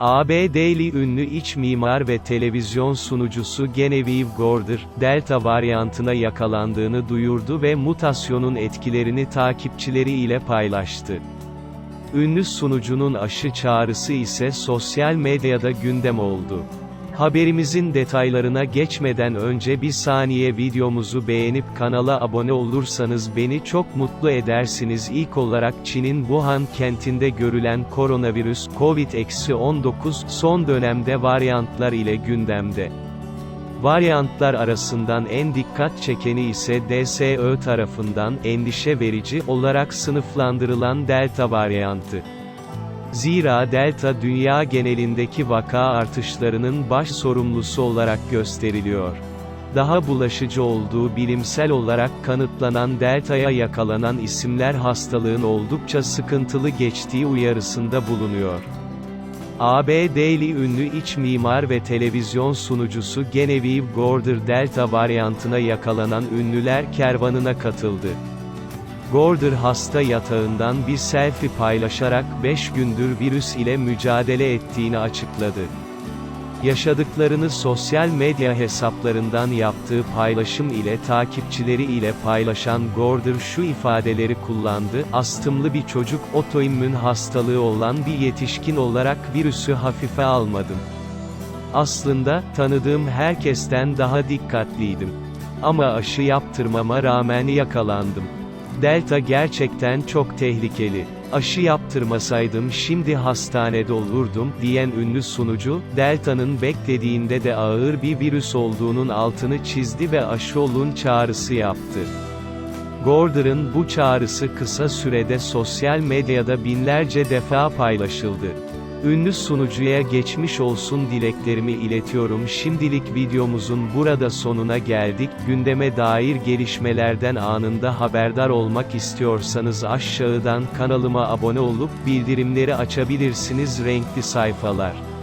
ABD'li ünlü iç mimar ve televizyon sunucusu Genevieve Gorder, Delta varyantına yakalandığını duyurdu ve mutasyonun etkilerini takipçileri ile paylaştı. Ünlü sunucunun aşı çağrısı ise sosyal medyada gündem oldu. Haberimizin detaylarına geçmeden önce bir saniye videomuzu beğenip kanala abone olursanız beni çok mutlu edersiniz. İlk olarak Çin'in Wuhan kentinde görülen koronavirüs COVID-19 son dönemde varyantlar ile gündemde. Varyantlar arasından en dikkat çekeni ise DSÖ tarafından endişe verici olarak sınıflandırılan Delta varyantı. Zira Delta dünya genelindeki vaka artışlarının baş sorumlusu olarak gösteriliyor. Daha bulaşıcı olduğu bilimsel olarak kanıtlanan Delta'ya yakalanan isimler hastalığın oldukça sıkıntılı geçtiği uyarısında bulunuyor. ABD'li ünlü iç mimar ve televizyon sunucusu Genevieve Gorder Delta varyantına yakalanan ünlüler kervanına katıldı. Gorder hasta yatağından bir selfie paylaşarak 5 gündür virüs ile mücadele ettiğini açıkladı. Yaşadıklarını sosyal medya hesaplarından yaptığı paylaşım ile takipçileri ile paylaşan Gorder şu ifadeleri kullandı, astımlı bir çocuk otoimmün hastalığı olan bir yetişkin olarak virüsü hafife almadım. Aslında, tanıdığım herkesten daha dikkatliydim. Ama aşı yaptırmama rağmen yakalandım. Delta gerçekten çok tehlikeli. Aşı yaptırmasaydım şimdi hastanede olurdum, diyen ünlü sunucu, Delta'nın beklediğinde de ağır bir virüs olduğunun altını çizdi ve aşı olun çağrısı yaptı. Gorder'ın bu çağrısı kısa sürede sosyal medyada binlerce defa paylaşıldı. Ünlü sunucuya geçmiş olsun dileklerimi iletiyorum. Şimdilik videomuzun burada sonuna geldik. Gündeme dair gelişmelerden anında haberdar olmak istiyorsanız aşağıdan kanalıma abone olup bildirimleri açabilirsiniz. Renkli sayfalar